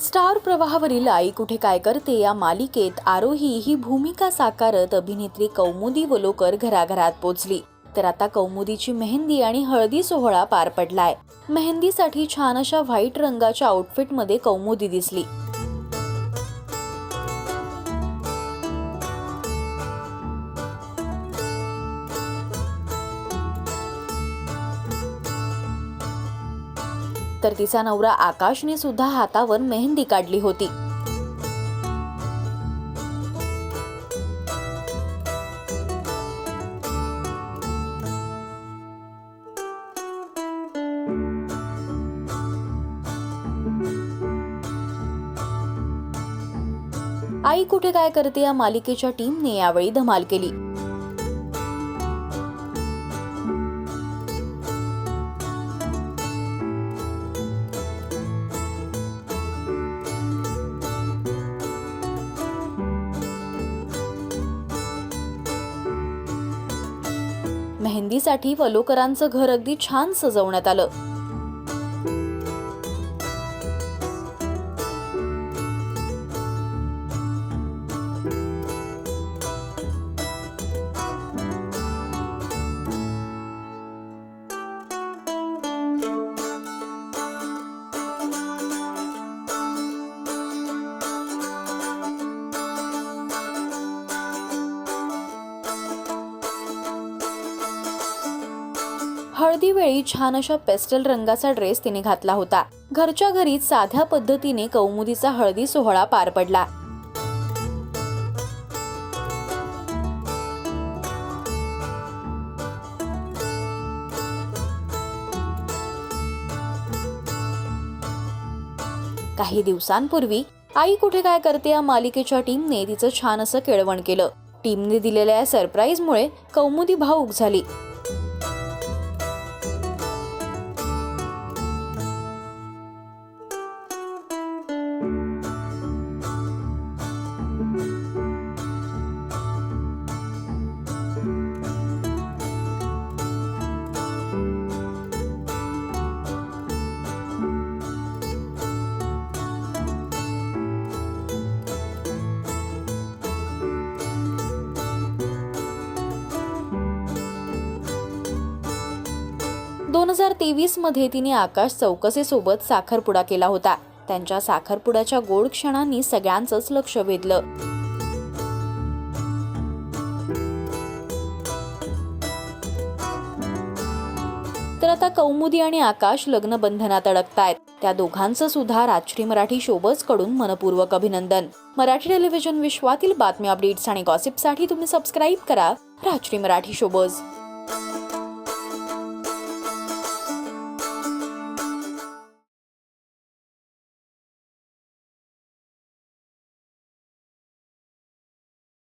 Star प्रवाहावरील आई कुठे काय करते या मालिकेत आरोही ही भूमिका साकारत अभिनेत्री कौमुदी वलोकर घराघरात पोचली. तर आता कौमुदीची मेहंदी आणि हळदी सोहळा पार पडलाय. मेहंदीसाठी छान अशा व्हाईट रंगाच्या आउटफिटमध्ये कौमुदी दिसली. तर तिचा नवरा आकाशने सुद्धा हातावर मेहंदी काढली होती. आई कुठे काय करते या मालिकेच्या टीमने यावेळी धमाल केली. मेहंदीसाठी वलोकरांचं घर अगदी छान सजवण्यात आलं. हळदीवेळी छान अशा पेस्टल रंगाचा ड्रेस तिने घातला होता. घरच्या घरीच साध्या पद्धतीने कौमुदीचा हळदी सोहळा पार पडला. काही दिवसांपूर्वी आई कुठे काय करते या मालिकेच्या टीमने तिचं छान असं केळवण केलं. टीमने दिलेल्या या सरप्राईजमुळे कौमुदी भाऊक झाली. दोन हजार तेवीसमध्ये तिने आकाश चौकसेसोबत साखरपुडा केला होता. त्यांच्या साखरपुड्याच्या गोड क्षणांनी सगळ्यांचंच लक्ष वेधलं. तर आता कौमुदी आणि आकाश लग्न बंधनात अडकतायत. त्या दोघांचं सुद्धा राजश्री मराठी शोबजकडून मनपूर्वक अभिनंदन. मराठी टेलिव्हिजन विश्वातील बातम्या अपडेट्स आणि गॉसिपसाठी तुम्ही सबस्क्राईब करा राजश्री मराठी शोबज.